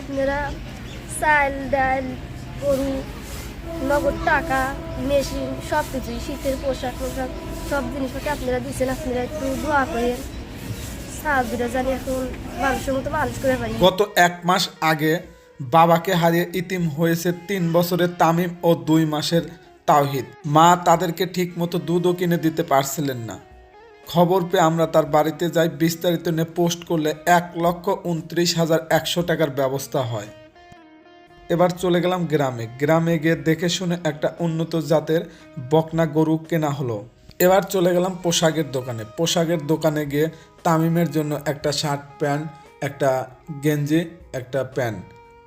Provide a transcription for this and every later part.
আপনারা চাল, ডাল, গরু, নগদ টাকা, মেশিন সব কিছুই শীতের পোশাক পোশাক, সব জিনিসপত্র আপনারা দিচ্ছেন আপনারা একটু দোয়া করেন। সাহায্যটা জানি এখন মানুষের মতো মানুষ করে পারি। গত এক মাস আগে বাবাকে হারিয়ে ইতিম হয়েছে তিন বছরের তামিম ও দুই মাসের তাওহিদ। মা তাদেরকে ঠিকমতো দুধও কিনে দিতে পারছিলেন না। খবর পেয়ে আমরা তার বাড়িতে যাই। বিস্তারিত নিয়ে পোস্ট করলে এক লক্ষ উনত্রিশ হাজার একশো টাকার ব্যবস্থা হয়। এবার চলে গেলাম গ্রামে। গ্রামে গিয়ে দেখে শুনে একটা উন্নত জাতের বকনা গরু কেনা হলো। এবার চলে গেলাম পোশাকের দোকানে। পোশাকের দোকানে গিয়ে তামিমের জন্য একটা শার্ট, প্যান্ট, একটা গেঞ্জি, একটা প্যান্ট।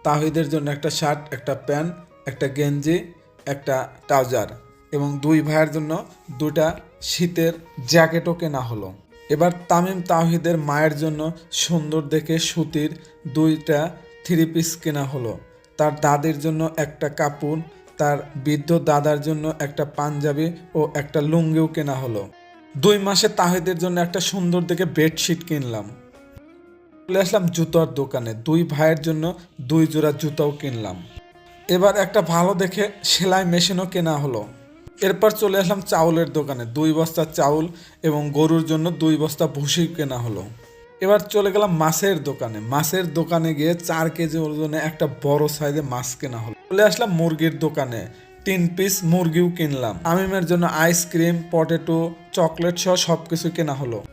তাহিদের জন্য একটা শার্ট, একটা প্যান্ট, একটা গেঞ্জি একটা ট্রাউজার এবং দুই ভাইয়ের জন্য দুটা শীতের জ্যাকেটও কেনা হলো। এবার তামিম তাহিদের মায়ের জন্য সুন্দর দেখে সুতির দুইটা থ্রি পিস কেনা হলো। তার দাদির জন্য একটা কাপড়, তার বৃদ্ধ দাদার জন্য একটা পাঞ্জাবি ও একটা লুঙ্গিও কেনা হলো। দুই মাসে তাহিদের জন্য একটা সুন্দর দেখে বেডশিট কিনলাম। চলে আসলাম জুতোর দোকানে। দুই ভাইয়ের জন্য দুই জোড়া জুতাও কিনলাম। এবার একটা ভালো দেখে সেলাই মেশিনও কেনা হলো। এরপর চলে আসলাম চাউলের দোকানে। দুই বস্তা চাউল এবং গরুর জন্য দুই বস্তা ভুসি কেনা হলো। এবার চলে গেলাম মাছের দোকানে। মাছের দোকানে গিয়ে চার কেজি ওজনে একটা বড় সাইজে মাছ কেনা হলো। চলে আসলাম মুরগির দোকানে। তিন পিস মুরগিও কিনলাম। আমিমের জন্য আইসক্রিম পটেটো চকলেট সহ সব কিছু কেনা হলো।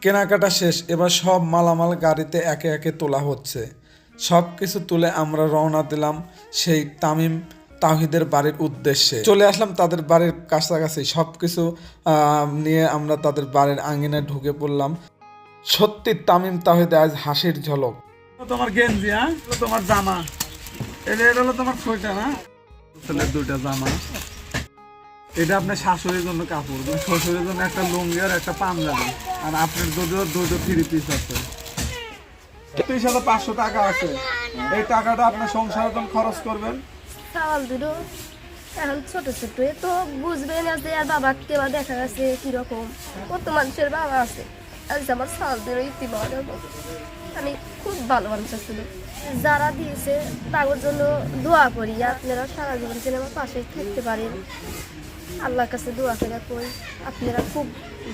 কেনাকাটা শেষ। এবার সব মালামাল গাড়িতে একে একে তোলা হচ্ছে। সব কিছু তুলে আমরা রওনা দিলাম সেই তামিম তাহিদের বাড়ির উদ্দেশ্যে। চলে আসলাম তাদের বাড়ির কাছাকাছি। সব কিছু নিয়ে আমরা তাদের বাড়ির আঙ্গিনায় ঢুকে পড়লাম। সত্যি তামিম তাহিদে আজ হাসির ঝলক। তোমার গেঞ্জি হ্যাঁ? তোমার জামা। এটা এটা হলো তোমার সোয়েটার হ্যাঁ? দুইটা জামা। এটা আপনার শাশুড়ির জন্য কাপড়। শ্বশুরের জন্য একটা লুঙ্গি আর একটা পাঞ্জাবি। আর আপনার দুটো দুটো থ্রি পিস আছে। তেইশ হাজার পাঁচশো টাকা আছে। এই টাকাটা আপনার জন্য খরচ করবেন? চাল দুটো। এখন ছোট ছোট তো বুঝবে না যে আর বাবা কেবা দেখা গেছে কীরকম। কত মানুষের বাবা আছে। আজ আমার চাল দুটো ইতিবার আমি খুব ভালো মানুষ ছিল যারা দিয়েছে, তাদের জন্য দোয়া করি, আপনারা সারা জীবন যেন আমার পাশে থাকতে পারেন। আল্লাহর কাছে দোয়া করে কই, আপনারা খুব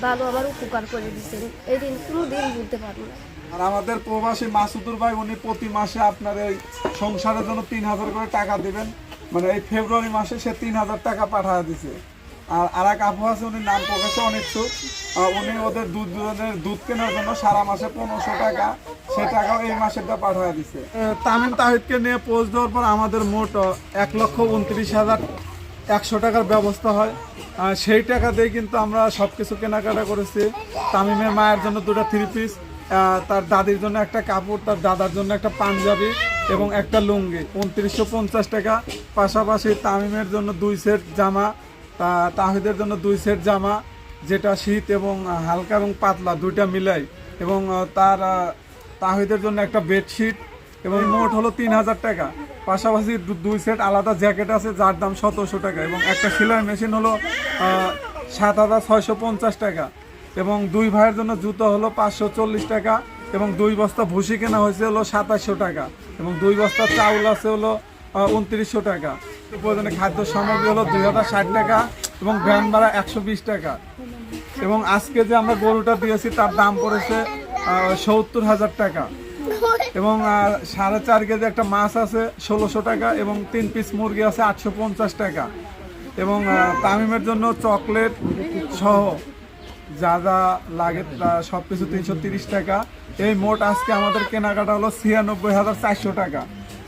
ভালো আমার উপকার করে দিচ্ছেন এই দিন কোনো দিন ভুলতে পারব না। আর আমাদের প্রবাসী মাসুদুর ভাই, উনি প্রতি মাসে আপনার এই সংসারের জন্য তিন হাজার করে টাকা দিবেন। মানে এই ফেব্রুয়ারি মাসে সে তিন হাজার টাকা পাঠিয়ে দিছে। আর আর এক আপু আছে, উনি নাম প্রকাশে অনিচ্ছুক। উনি ওদের দুধ দুধের দুধ কেনার জন্য সারা মাসে পনেরোশো টাকা, সে টাকাও এই মাসেরটা পাঠিয়ে দিছে। তামিম তাহিদকে নিয়ে পোস্ট দেওয়ার পর আমাদের মোট এক লক্ষ উনত্রিশ হাজার একশো টাকার ব্যবস্থা হয়। সেই টাকা দিয়ে কিন্তু আমরা সব কিছু কেনাকাটা করেছি। তামিমের মায়ের জন্য দুটো থ্রি পিস। তার দাদির জন্য একটা কাপড়, তার দাদার জন্য একটা পাঞ্জাবি এবং একটা লুঙ্গি। উনত্রিশশো পঞ্চাশ টাকা। পাশাপাশি তামিমের জন্য দুই সেট জামা, তা- তাহিদের জন্য দুই সেট জামা, যেটা শীত এবং হালকা এবং পাতলা, দুইটা মিলাই। এবং তার তাহিদের জন্য একটা বেডশিট এবং মোট হলো তিন হাজার টাকা। পাশাপাশি দুই সেট আলাদা জ্যাকেট আছে, যার দাম সতেরোশো টাকা এবং একটা সেলাই মেশিন হলো সাত হাজার ছয়শো পঞ্চাশ টাকা। এবং দুই ভাইয়ের জন্য জুতো হলো পাঁচশো চল্লিশ টাকা এবং দুই বস্তা ভুসি কেনা হয়েছে হলো সাতাশশো টাকা এবং দুই বস্তা চাউল আছে হলো উনত্রিশশো টাকা। প্রয়োজনে খাদ্য সামগ্রী হলো দুই হাজার ষাট টাকা এবং ভ্যান ভাড়া একশো বিশ টাকা। এবং আজকে যে আমরা গরুটা দিয়েছি, তার দাম পড়েছে সত্তর হাজার টাকা। এবং সাড়ে চার কেজি একটা মাছ আছে ষোলোশো টাকা এবং তিন পিস মুরগি আছে আটশো পঞ্চাশ টাকা। এবং তামিমের জন্য চকলেট সহ যা যা লাগে সব কিছু তিনশো তিরিশ টাকা। এই মোট আজকে আমাদের কেনাকাটা হলো ছিয়ানব্বই হাজার চারশো টাকা।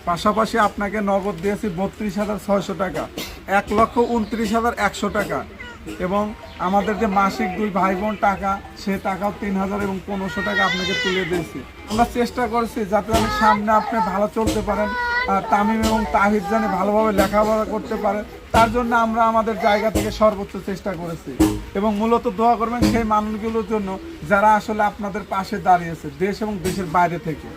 পাশাপাশি আপনাকে নগদ দিয়েছি বত্রিশ হাজার ছয়শো টাকা। এক লক্ষ উনত্রিশ হাজার একশো টাকা। এবং আমাদের যে মাসিক দুই ভাই বোন টাকা, সে টাকাও তিন হাজার এবং পনেরোশো টাকা আপনাকে তুলে দিয়েছি। আমরা চেষ্টা করছি যাতে আমি সামনে আপনি ভালো চলতে পারেন। তামিম এবং তাহিদ জানে ভালোভাবে লেখাপড়া করতে পারে। তার জন্য আমরা আমাদের জায়গা থেকে সর্বোচ্চ চেষ্টা করেছি। এবং মূলত দোয়া করবেন সেই মানুষগুলোর জন্য যারা আসলে আপনাদের পাশে দাঁড়িয়েছে, দেশ এবং দেশের বাইরে থেকে।